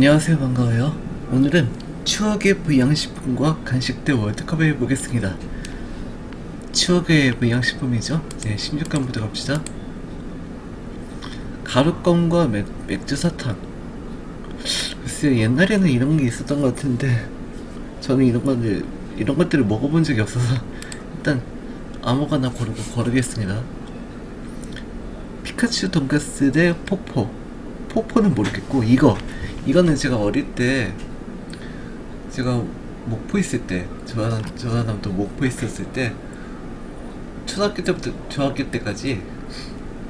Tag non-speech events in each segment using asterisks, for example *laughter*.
안녕하세요. 반가워요. 오늘은 추억의 불량식품과 간식들 월드컵을 해보겠습니다. 추억의 불량식품이죠? 네 16강부터 갑시다. 가루껌과 맥, 맥주 사탕. 글쎄요 옛날에는 이런 게 있었던 것 같은데 저는 이런 것들 이런 것들을 먹어본 적이 없어서 일단 아무거나 고르고 고르겠습니다. 피카츄 돈가스 대 포포 포포는 모르겠고 이거 이거는 제가 어릴 때 제가 목포 있을 때 저하남 저하남도 목포 있었을 때 초등학교 때부터 중학교 때까지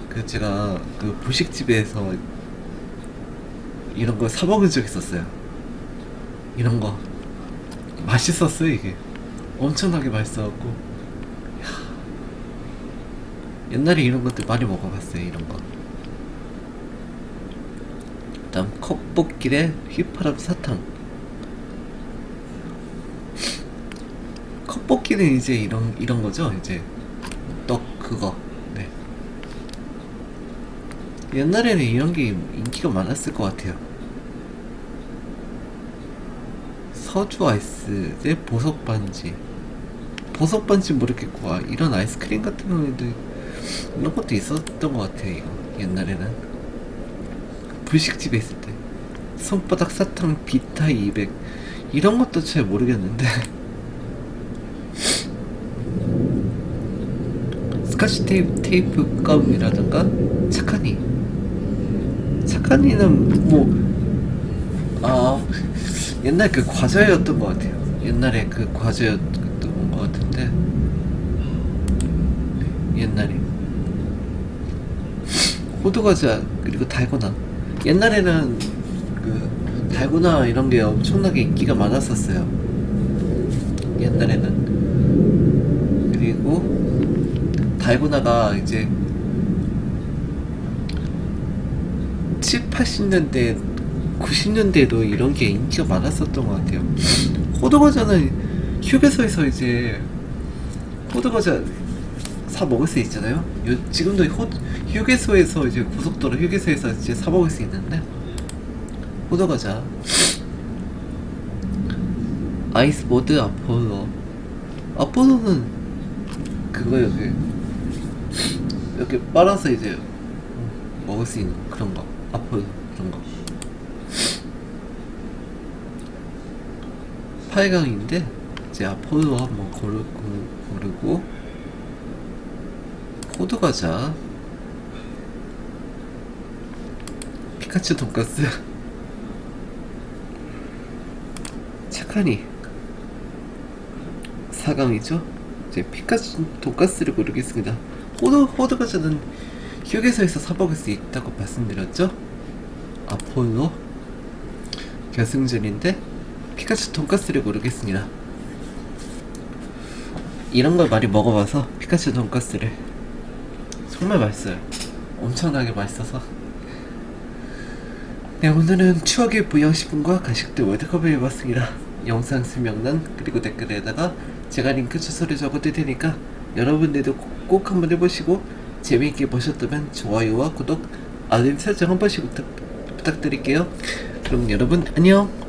그 제가 그 부식집에서 이런 거 사 먹은 적 있었어요. 이런 거 맛있었어요 이게 엄청나게 맛있어갖고 야, 옛날에 이런 것들 많이 먹어봤어요 이런 거. 다음 컵볶이의 휘파람 사탕 컵볶이는 이제 이런 이런 거죠 이제 떡 그거 네 옛날에는 이런 게 인기가 많았을 것 같아요 서주 아이스 대 보석 반지 보석 반지 모르겠고 아, 이런 아이스크림 같은 경우에도 이런 것도 있었던 것 같아요 이거 옛날에는 불식집에 있을 때 손바닥 사탕 비타 200 이런 것도 잘 모르겠는데. *laughs* 스카치 테이프, 테이프 껌이라던가? 착하니. 착하니는 뭐 아 옛날 그 과자였던 것 같아요. 옛날에 그 과자였던 것 같은데. 옛날에. 호두과자 그리고 달고나 옛날에는 그 달고나 이런 게 엄청나게 인기가 많았었어요. 옛날에는 그리고 달고나가 이제 7, 80년대, 90년대에도 이런 게 인기가 많았었던 것 같아요. *laughs* 호두과자는 휴게소에서 이제 호두과자 사 먹을 수 있잖아요. 요, 지금도 호, 휴게소에서 이제 고속도로 휴게소에서 이제 사 먹을 수 있는데 호두 과자. 아이스보드 아폴로. 아폴로는 그거 여기 이렇게 빨아서 이제 먹을 수 있는 그런 거 아폴로 그런 거. 8강인데 이제 아폴로 한번 고르고 고르고 호두과자. 피카츄 돈가스. 착하니. 4강이죠? 이제 피카츄 돈가스를 고르겠습니다. 호두, 호두과자는 휴게소에서 사먹을 수 있다고 말씀드렸죠? 아폴로? 결승전인데 피카츄 돈가스를 고르겠습니다. 이런 걸 많이 먹어봐서 피카츄 돈가스를 정말 맛있어요. 엄청나게 맛있어서. 네, 오늘은 추억의 부양식품과 간식들 월드컵을 해봤습니다. 영상 설명란 그리고 댓글에다가 제가 링크 주소를 적어둘 테니까 여러분들도 꼭, 꼭 한번 해보시고 재미있게 보셨다면 좋아요와 구독, 알림 설정 한 번씩 부탁, 부탁드릴게요. 그럼 여러분 안녕!